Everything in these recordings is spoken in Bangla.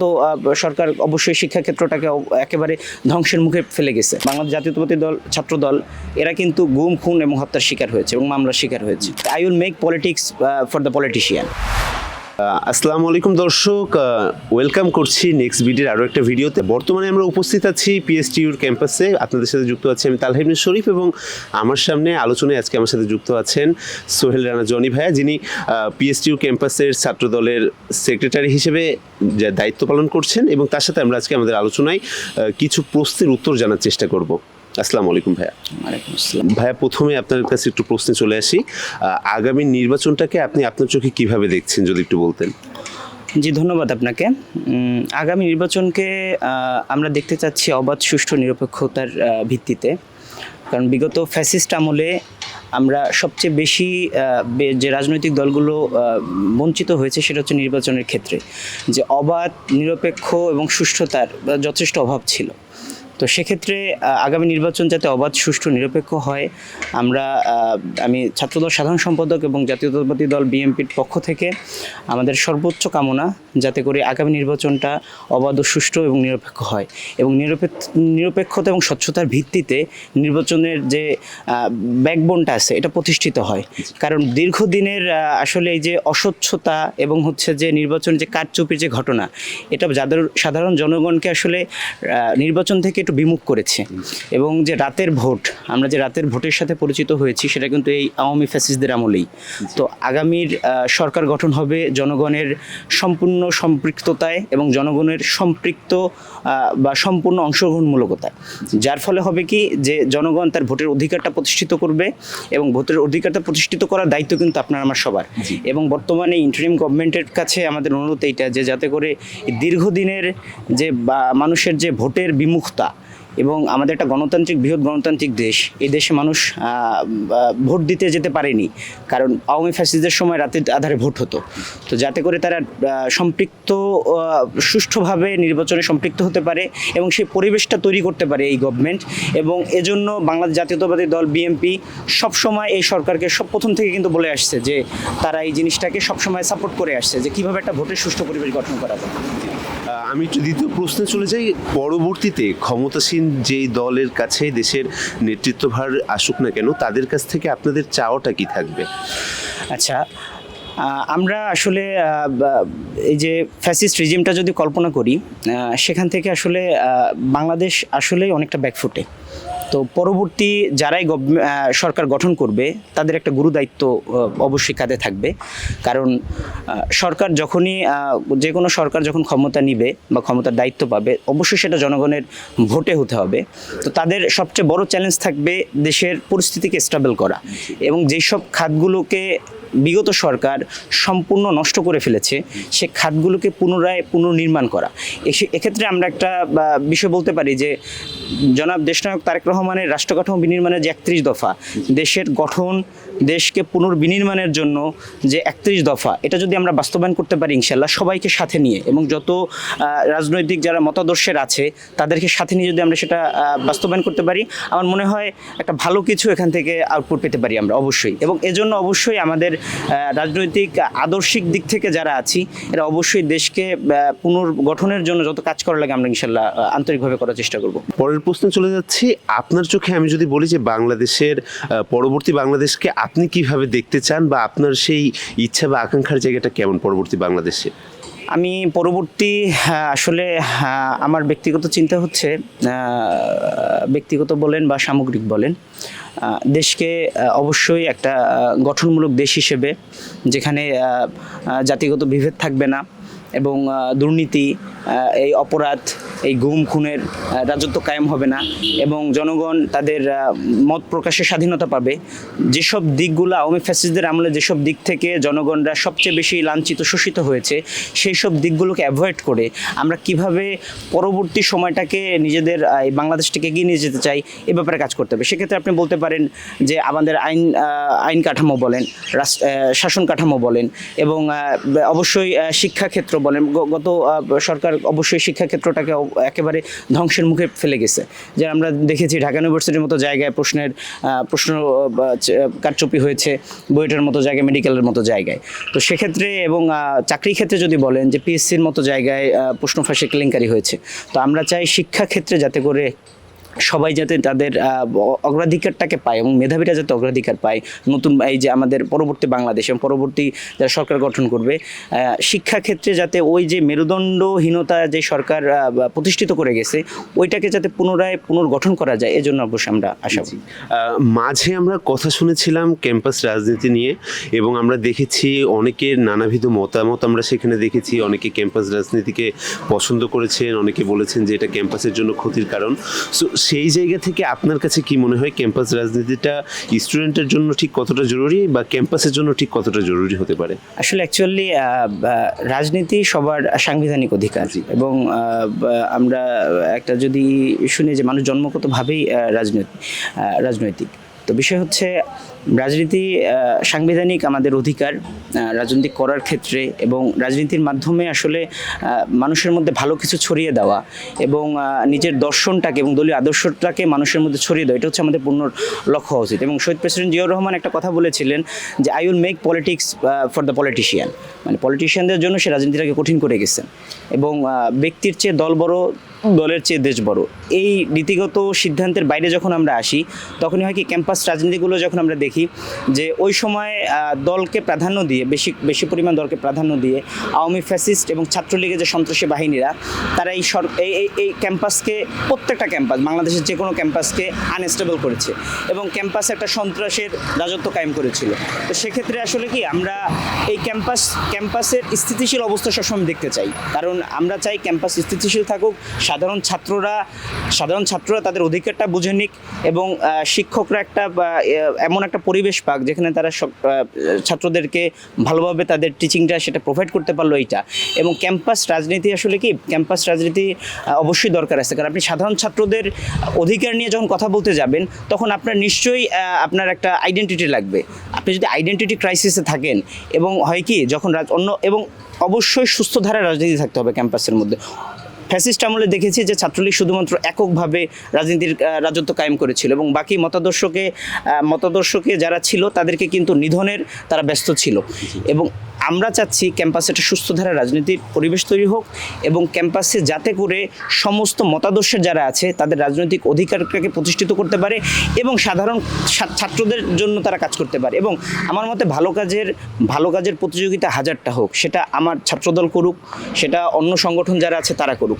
তো সরকার অবশ্যই শিক্ষাক্ষেত্রটাকে একেবারে ধ্বংসের মুখে ফেলে গেছে। বাংলাদেশ জাতীয়তাবাদী দল, ছাত্র দল, এরা কিন্তু গুম, খুন এবং হত্যার শিকার হয়েছে এবং মামলার শিকার হয়েছে। I will make politics for the politician. আসসালামু আলাইকুম দর্শক ওয়েলকাম করছি নেক্সট ভিডিওর আরও একটা ভিডিওতে। বর্তমানে আমরা উপস্থিত আছি পিএসটিউর ক্যাম্পাসে আপনাদের সাথে যুক্ত আছি আমি তালহিবনে শরীফ এবং আমার সামনে আলোচনায় আজকে আমার সাথে যুক্ত আছেন সোহেল রানা জনি ভাইয়া, যিনি পিএসটিউ ক্যাম্পাসের ছাত্রদলের সেক্রেটারি হিসেবে দায়িত্ব পালন করছেন এবং তার সাথে আমরা আজকে আমাদের আলোচনায় কিছু প্রশ্নের উত্তর জানার চেষ্টা করব। আসসালামু আলাইকুম ভাইয়া। ভাইয়া প্রথমে আপনার কাছে একটু প্রশ্নে চলে আসি। আগামী নির্বাচনটাকে আপনি আপনার চোখে কীভাবে দেখছেন যদি একটু বলতেন? জি ধন্যবাদ আপনাকে। আগামী নির্বাচনকে আমরা দেখতে চাচ্ছি অবাধ সুষ্ঠু নিরপেক্ষতার ভিত্তিতে। কারণ বিগত ফ্যাসিস্ট আমলে আমরা সবচেয়ে বেশি যে রাজনৈতিক দলগুলো বঞ্চিত হয়েছে সেটা হচ্ছে নির্বাচনের ক্ষেত্রে। যে অবাধ নিরপেক্ষ এবং সুষ্ঠুতার যথেষ্ট অভাব ছিল। তো সেক্ষেত্রে আগামী নির্বাচন যাতে অবাধ, সুষ্ঠু, নিরপেক্ষ হয়, আমরা আমি ছাত্রদল সাধারণ সম্পাদক এবং জাতীয়তাবাদী দল বিএনপির পক্ষ থেকে আমাদের সর্বোচ্চ কামনা যাতে করে আগামী নির্বাচনটা অবাধ ও সুষ্ঠু এবং নিরপেক্ষ হয় এবং নিরপেক্ষ, নিরপেক্ষতা এবং স্বচ্ছতার ভিত্তিতে নির্বাচনের যে ব্যাকবোনটা আছে, এটা প্রতিষ্ঠিত হয়। কারণ দীর্ঘদিনের আসলে এই যে অস্বচ্ছতা এবং হচ্ছে যে নির্বাচন যে কারচুপির যে ঘটনা, এটা যাদের সাধারণ জনগণকে আসলে নির্বাচন থেকে একটু বিমুখ করেছে। এবং যে রাতের ভোট আমরা যে রাতের ভোটের সাথে পরিচিত হয়েছি সেটা কিন্তু এই আওয়ামী ফ্যাসিসদের আমলেই। তো আগামীর সরকার গঠন হবে জনগণের সম্পূর্ণ সম্পৃক্ততায় এবং জনগণের সম্পৃক্ত বা সম্পূর্ণ অংশগ্রহণমূলকতায়। যার ফলে হবে কি যে জনগণ তার ভোটের অধিকারটা প্রতিষ্ঠিত করবে এবং ভোটের অধিকারটা প্রতিষ্ঠিত করার দায়িত্ব কিন্তু আপনার আমার সবার। এবং বর্তমানে ইন্টারিম গভর্নমেন্টের কাছে আমাদের অনুরোধ এইটা যে যাতে করে দীর্ঘদিনের যে বা মানুষের যে ভোটের বিমুখতা এবং আমাদের একটা গণতান্ত্রিক, বৃহৎ গণতান্ত্রিক দেশ। এই দেশে মানুষ ভোট দিতে যেতে পারেনি। কারণ আওয়ামী ফ্যাসিসদের সময় রাতের আধারে ভোট হতো। তো যাতে করে তারা সম্পৃক্ত সুষ্ঠুভাবে নির্বাচনে সম্পৃক্ত হতে পারে এবং সেই পরিবেশটা তৈরি করতে পারে এই গভর্নমেন্ট এবং এজন্য বাংলাদেশ জাতীয়তাবাদী দল বিএনপি সবসময় এই সরকারকে সব প্রথম থেকে কিন্তু বলে আসছে যে, তারা এই জিনিসটাকে সবসময় সাপোর্ট করে আসছে যে, কীভাবে একটা ভোটের সুষ্ঠু পরিবেশ গঠন করা যায়। আমি দ্বিতীয় প্রশ্নে চলে যাই। পরবর্তীতে ক্ষমতাসীন যেই দলের কাছে দেশের নেতৃত্বভার আসুক না কেন, তাদের কাছ থেকে আপনাদের চাওয়াটা কি থাকবে? আচ্ছা আমরা আসলে এই যে ফ্যাসিস্ট রিজিমটা যদি কল্পনা করি সেখান থেকে আসলে বাংলাদেশ আসলেই অনেকটা ব্যাকফুটে তো পরবর্তী যারাই সরকার গঠন করবে, তাদের একটা গুরু দায়িত্ব অবশ্যই কাঁধে থাকবে। কারণ সরকার যখনই যে কোনো সরকার যখন ক্ষমতা নিবে বা ক্ষমতার দায়িত্ব পাবে, অবশ্যই সেটা জনগণের ভোটে হতে হবে। তো তাদের সবচেয়ে বড় চ্যালেঞ্জ থাকবে দেশের পরিস্থিতিকে স্টেবল করা এবং যেসব খাতগুলোকে বিগত সরকার সম্পূর্ণ নষ্ট করে ফেলেছে, সে খাতগুলোকে পুনরায় পুনর্নির্মাণ করা। এক্ষেত্রে আমরা একটা বিষয় বলতে পারি যে, জনাব দেশনায়ক তারেক রহমানের রাষ্ট্র কাঠামো বিনির্মাণের যে একত্রিশ দফা, দেশের গঠন, দেশকে পুনর্বিনির্মাণের জন্য যে একত্রিশ দফা, এটা যদি আমরা বাস্তবায়ন করতে পারি ইনশাল্লাহ সবাইকে সাথে নিয়ে এবং যত রাজনৈতিক যারা মতাদর্শের আছে, তাদেরকে সাথে নিয়ে যদি আমরা সেটা বাস্তবায়ন করতে পারি, আমার মনে হয় একটা ভালো কিছু এখান থেকে আউটপুট পেতে পারি আমরা অবশ্যই। এবং এজন্য অবশ্যই আমাদের রাজনৈতিক আদর্শিক দিক থেকে যারা আছি, এরা অবশ্যই দেশকে পুনর্গঠনের জন্য যত কাজ করা লাগে আমরা ইনশাল্লাহ আন্তরিকভাবে করার চেষ্টা করব। পরের প্রশ্নে চলে যাচ্ছি আপনার চোখে আমি যদি বলি যে বাংলাদেশের পরবর্তী বাংলাদেশকে আপনি কীভাবে দেখতে চান বা আপনার সেই ইচ্ছা বা আকাঙ্ক্ষার জায়গাটা কেমন পরবর্তী বাংলাদেশে? আমি পরবর্তী আসলে আমার ব্যক্তিগত চিন্তা হচ্ছে ব্যক্তিগত বলেন বা সামগ্রিক বলেন দেশকে অবশ্যই একটা গঠনমূলক দেশ হিসেবে, যেখানে জাতিগত বিভেদ থাকবে না এবং দুর্নীতি এই অপরাধ, এই গুম খুনের রাজত্ব কায়েম হবে না এবং জনগণ তাদের মত প্রকাশের স্বাধীনতা পাবে। যেসব দিকগুলো আওয়ামী ফ্যাসিস্টদের আমলে যেসব দিক থেকে জনগণরা সবচেয়ে বেশি লাঞ্ছিত, শোষিত হয়েছে সেই সব দিকগুলোকে অ্যাভয়েড করে আমরা কীভাবে পরবর্তী সময়টাকে নিজেদের এই বাংলাদেশটাকে এগিয়ে নিয়ে যেতে চাই, এ ব্যাপারে কাজ করতে হবে। সেক্ষেত্রে আপনি বলতে পারেন যে আমাদের আইন আইন কাঠামো বলেন শাসন কাঠামো বলেন এবং অবশ্যই শিক্ষাক্ষেত্র বলেন গত সরকার অবশ্যই শিক্ষাক্ষেত্রটাকে একেবারে ধ্বংসের মুখে ফেলে গেছে। যে আমরা দেখেছি ঢাকা ইউনিভার্সিটির মতো জায়গায় প্রশ্নের প্রশ্ন কারচুপি হয়েছে বুয়েটের মতো জায়গায় মেডিকেলের মতো জায়গায়। তো সেক্ষেত্রে এবং আহ, চাকরির ক্ষেত্রে যদি বলেন যে পিএসসির মতো জায়গায় প্রশ্ন ফাঁসে কেলেঙ্কারি হয়েছে তো আমরা চাই শিক্ষাক্ষেত্রে যাতে করে সবাই যাতে তাদের অগ্রাধিকারটাকে পায় এবং মেধাবীরা যাতে অগ্রাধিকার পায়। নতুন এই যে আমাদের পরবর্তী বাংলাদেশ এবং পরবর্তী যারা সরকার গঠন করবে শিক্ষাক্ষেত্রে যাতে ওই যে মেরুদণ্ডহীনতা যে সরকার প্রতিষ্ঠিত করে গেছে, ওইটাকে যাতে পুনরায় পুনর্গঠন করা যায়, এজন্য অবশ্যই আমরা আশা করি মাঝে আমরা কথা শুনেছিলাম ক্যাম্পাস রাজনীতি নিয়ে এবং আমরা দেখেছি অনেকের নানাবিধ মতামত আমরা সেখানে দেখেছি। অনেকে ক্যাম্পাস রাজনীতিকে পছন্দ করেছেন, অনেকে বলেছেন যে এটা ক্যাম্পাসের জন্য ক্ষতির কারণ। সো সেই জায়গা থেকে আপনার কাছে কি মনে হয় ক্যাম্পাস রাজনীতিটা স্টুডেন্টের জন্য ঠিক কতটা জরুরি বা ক্যাম্পাসের জন্য ঠিক কতটা জরুরি হতে পারে? আসলে অ্যাকচুয়ালি রাজনীতি সবার সাংবিধানিক অধিকার এবং আমরা একটা যদি শুনি যে মানুষ জন্মগতভাবেই রাজনৈতিক রাজনৈতিক। তো বিষয় হচ্ছে রাজনীতি সাংবিধানিক আমাদের অধিকার রাজনীতি করার ক্ষেত্রে এবং রাজনীতির মাধ্যমে আসলে মানুষের মধ্যে ভালো কিছু ছড়িয়ে দেওয়া এবং নিজের দর্শনটাকে এবং দলীয় আদর্শটাকে মানুষের মধ্যে ছড়িয়ে দেওয়া, এটা হচ্ছে আমাদের পূর্ণ লক্ষ্য হওয়া উচিত। এবং শহীদ প্রেসিডেন্ট জিয়াউর রহমান একটা কথা বলেছিলেন যে I will make politics for the politician মানে পলিটিশিয়ানদের জন্য সে রাজনীতিটাকে কঠিন করে গেছেন এবং ব্যক্তির চেয়ে দল বড়, দলের চেয়ে দেশ বড়। এই নীতিগত সিদ্ধান্তের বাইরে যখন আমরা আসি, তখনই হয় কি, ক্যাম্পাস রাজনীতিগুলো যখন আমরা দেখি যে ওই সময় দলকে প্রাধান্য দিয়ে, বেশি বেশি পরিমাণ দলকে প্রাধান্য দিয়ে আওয়ামী ফ্যাসিস্ট এবং ছাত্রলীগের যে সন্ত্রাসী বাহিনীরা, তারা এই সর, এই- এই ক্যাম্পাসকে, প্রত্যেকটা ক্যাম্পাস, বাংলাদেশের যে কোনো ক্যাম্পাসকে আনস্টেবল করেছে এবং ক্যাম্পাসে একটা সন্ত্রাসের রাজত্ব কায়েম করেছিল। তো সেক্ষেত্রে আসলে কি, আমরা এই ক্যাম্পাস, ক্যাম্পাসের স্থিতিশীল অবস্থা সবসময় দেখতে চাই। কারণ আমরা চাই ক্যাম্পাস স্থিতিশীল থাকুক, সাধারণ ছাত্ররা সাধারণ ছাত্ররা তাদের অধিকারটা বুঝে নিক এবং শিক্ষকরা একটা এমন একটা পরিবেশ পাক যেখানে তারা সব ছাত্রদেরকে ভালোভাবে তাদের টিচিংটা সেটা প্রোভাইড করতে পারল এইটা। এবং ক্যাম্পাস রাজনীতি আসলে কি ক্যাম্পাস রাজনীতি অবশ্যই দরকার আছে। কারণ আপনি সাধারণ ছাত্রদের অধিকার নিয়ে যখন কথা বলতে যাবেন, তখন আপনার নিশ্চয়ই আপনার একটা আইডেন্টিটি লাগবে। আপনি যদি আইডেন্টিটি ক্রাইসিসে থাকেন, এবং হয় কি, যখন অন্য, এবং অবশ্যই সুস্থ ধারায় রাজনীতি থাকতে হবে ক্যাম্পাসের মধ্যে। ফ্যাসিস্ট আমলে দেখেছি যে ছাত্রলীগ শুধুমাত্র এককভাবে রাজনীতির রাজত্ব কায়েম করেছিল এবং বাকি মতাদর্শকে মতাদর্শকে যারা ছিল তাদেরকে কিন্তু নিধনের তারা ব্যস্ত ছিল। এবং আমরা চাচ্ছি ক্যাম্পাসে একটা সুস্থ ধারা রাজনীতির পরিবেশ তৈরি হোক এবং ক্যাম্পাসে যাতে করে সমস্ত মতাদর্শের যারা আছে তাদের রাজনৈতিক অধিকারকে প্রতিষ্ঠিত করতে পারে এবং সাধারণ ছাত্রদের জন্য তারা কাজ করতে পারে। এবং আমার মতে ভালো কাজের ভালো কাজের প্রতিযোগিতা হাজারটা হোক, সেটা আমার ছাত্রদল করুক, সেটা অন্য সংগঠন যারা আছে তারা করুক।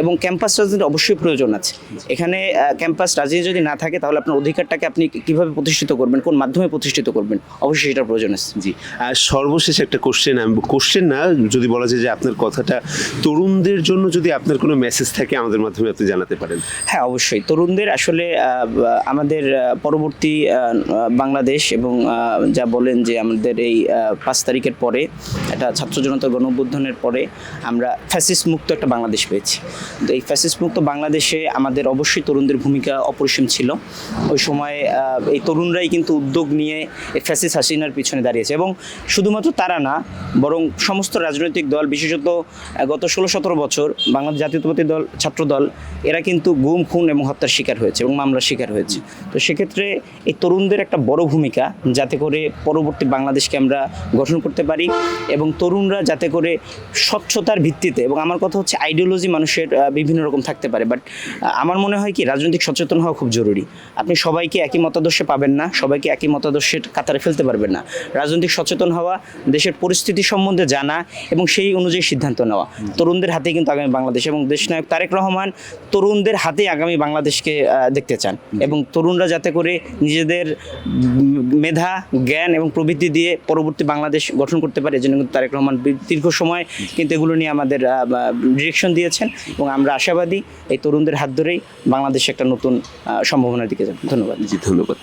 এবং ক্যাম্পাস রাজনীতি অবশ্যই প্রয়োজন আছে। এখানে ক্যাম্পাস রাজনীতি যদি না থাকে তাহলে আপনার অধিকারটাকে আপনি কীভাবে প্রতিষ্ঠিত করবেন কোন মাধ্যমে প্রতিষ্ঠিত করবেন অবশ্যই সেটার প্রয়োজন আছে। জি। আর সর্বশেষ একটা কোশ্চেন কোশ্চেন না যদি বলা যায় যে আপনার কথাটা তরুণদের জন্য যদি আপনার কোনো মেসেজ থাকে আমাদের মাধ্যমে আপনি জানাতে পারেন। হ্যাঁ অবশ্যই। তরুণদের আসলে আমাদের পরবর্তী বাংলাদেশ এবং যা বলেন যে আমাদের এই পাঁচ তারিখের পরে একটা ছাত্র জনতা গণ পরে আমরা ফ্যাসিস মুক্ত একটা বাংলাদেশ পেয়েছি। তো এই ফ্যাসিস্ট মুক্ত বাংলাদেশে আমাদের অবশ্যই তরুণদের ভূমিকা অপরিসীম ছিল। ওই সময় এই তরুণরাই কিন্তু উদ্যোগ নিয়ে এই ফ্যাসিস্ট হাসিনার পিছনে দাঁড়িয়েছে এবং শুধুমাত্র তারা না, বরং সমস্ত রাজনৈতিক দল, বিশেষত গত ষোলো সতেরো বছর বাংলাদেশ জাতীয়তাবাদী দল, ছাত্র দল, এরা কিন্তু গুম, খুন এবং হত্যার শিকার হয়েছে এবং মামলার শিকার হয়েছে। তো সেক্ষেত্রে এই তরুণদের একটা বড় ভূমিকা, যাতে করে পরবর্তী বাংলাদেশকে আমরা গঠন করতে পারি এবং তরুণরা যাতে করে স্বচ্ছতার ভিত্তিতে, এবং আমার কথা হচ্ছে আইডিওলজি মানুষের বিভিন্ন রকম থাকতে পারে। বাট আমার মনে হয় কি, রাজনৈতিক সচেতন হওয়া খুব জরুরি। আপনি সবাইকে একই মতাদর্শে পাবেন না, সবাইকে একই মতাদর্শের কাতারে ফেলতে পারবেন না। রাজনৈতিক সচেতন হওয়া, দেশের পরিস্থিতি সম্বন্ধে জানা এবং সেই অনুযায়ী সিদ্ধান্ত নেওয়া। তরুণদের হাতে কিন্তু আগামী বাংলাদেশ এবং দেশনায়ক তারেক রহমান তরুণদের হাতে আগামী বাংলাদেশকে দেখতে চান। এবং তরুণরা যাতে করে নিজেদের মেধা, জ্ঞান এবং প্রবৃত্তি দিয়ে পরবর্তী বাংলাদেশ গঠন করতে পারে, এজন্য কিন্তু তারেক রহমান দীর্ঘ সময় কিন্তু এগুলো নিয়ে আমাদের ডিরেকশন দিয়েছেন। এবং আমরা আশাবাদী এই তরুণদের হাত ধরেই বাংলাদেশ একটা নতুন সম্ভাবনার দিকে যাবে। ধন্যবাদ। জি, ধন্যবাদ।